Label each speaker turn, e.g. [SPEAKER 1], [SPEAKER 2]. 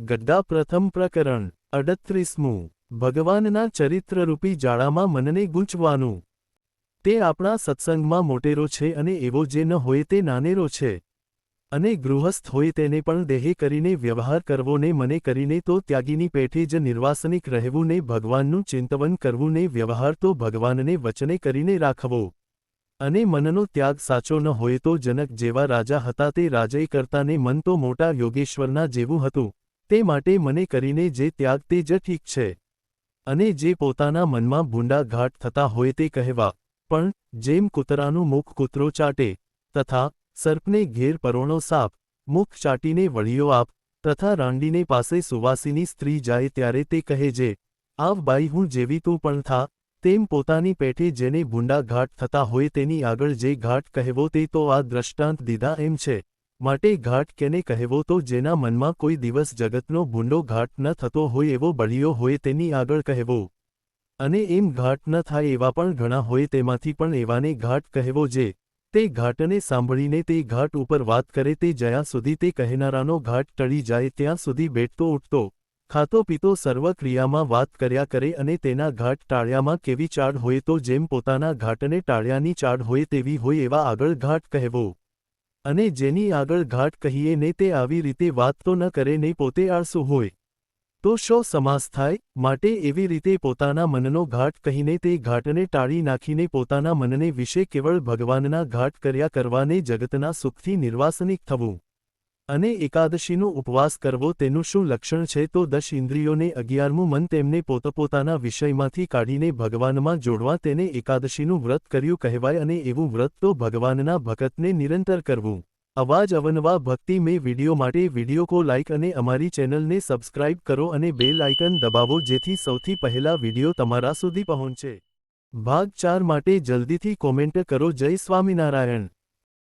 [SPEAKER 1] ગદ્દા પ્રથમ પ્રકરણ, અડત્રીસમું, ભગવાનના ચરિત્રરૂપી જાળામાં મનને ગૂંચવાનું. તે આપણા સત્સંગમાં મોટેરો છે અને એવો જે ન હોય તે નાનેરો છે. અને ગૃહસ્થ હોય તેને પણ દેહે કરીને વ્યવહાર કરવો ને મને કરીને તો ત્યાગીની પેઠે જ નિર્વાસનિક રહેવું ને ભગવાનનું ચિંતવન કરવું ને વ્યવહાર તો ભગવાનને વચને કરીને રાખવો. અને મનનો ત્યાગ સાચો ન હોય તો જનક જેવા રાજા હતા તે રાજય કરતાને મન તો મોટા યોગેશ્વરના જેવું હતું. તે માટે મને કરીને જે ત્યાગ તે જ ઠીક છે. અને જે પોતાના મનમાં ભૂંડા ઘાટ થતા હોય તે કહેવા, પણ, જેમ કૂતરાનું મુખ કૂતરો ચાટે, તથા સર્પને ઘેર પરોણો સાપ, મુખ ચાટીને વળીઓ આપ, તથા રાંડીને પાસે સુવાસીની સ્ત્રી જાય ત્યારે તે કહે જે આવ બાઈ હું જેવી તું પણ થા, તેમ પોતાની પેઠે જેને ભૂંડા ઘાટ થતા હોય તેની આગળ જે ઘાટ કહેવો તે તો આ દ્રષ્ટાંત દીધા એમ છે. માટે ઘાટ કેને કહેવો તો જેના મનમાં કોઈ દિવસ જગતનો ભૂંડો ઘાટ ન થતો હોય એવો બળિયો હોય તેની આગળ કહેવો. અને એમ ઘાટ ન થાય એવા પણ ઘણા હોય તેમાંથી પણ એવાને ઘાટ કહેવો જે, તે ઘાટને સાંભળીને તે ઘાટ ઉપર વાત કરે તે જ્યાં સુધી તે કહેનારાનો ઘાટ ટળી જાય ત્યાં સુધી બેઠતો ઉઠતો, ખાતો પીતો સર્વ ક્રિયામાં વાત કર્યા કરે અને તેના ઘાટ ટાળ્યામાં કેવી ચાડ હોય તો જેમ પોતાના ઘાટને ટાળ્યાની ચાડ હોય તેવી હોય એવા આગળ ઘાટ કહેવો. અને જેની આગળ ઘાટ કહીએ ને તે આવી રીતે વાત તો ન કરે ને પોતે આળસુ હોય. તો શો સમાસ થાય? માટે એવી રીતે પોતાના મનનો ઘાટ કહીને તે ઘાટને ટાળી નાખીને પોતાના મનને વિશે કેવળ ભગવાનના ઘાટ કર્યા કરવાને જગતના સુખથી નિર્વાસનિક થવું. અને એકાદશીનો ઉપવાસ કરવો તેનું શું લક્ષણ છે તો દશ ઇન્દ્રિયોને અગિયારમું મન તેમને પોતપોતાના વિષયમાંથી કાઢીને ભગવાનમાં જોડવા તેને એકાદશીનું વ્રત કર્યું કહેવાય અને એવું વ્રત તો ભગવાનના ભગતને નિરંતર કરવું. અવાજ અવનવા ભક્તિ મેં વિડિયો માટે વિડિયો કો લાઇક અને અમારી ચેનલને સબસ્ક્રાઇબ કરો અને બેલ આઇકન દબાવો જેથી સૌથી પહેલા વિડિયો તમારા સુધી પહોંચે. ભાગ ચાર માટે જલ્દીથી કોમેન્ટ કરો જય સ્વામિનારાયણ.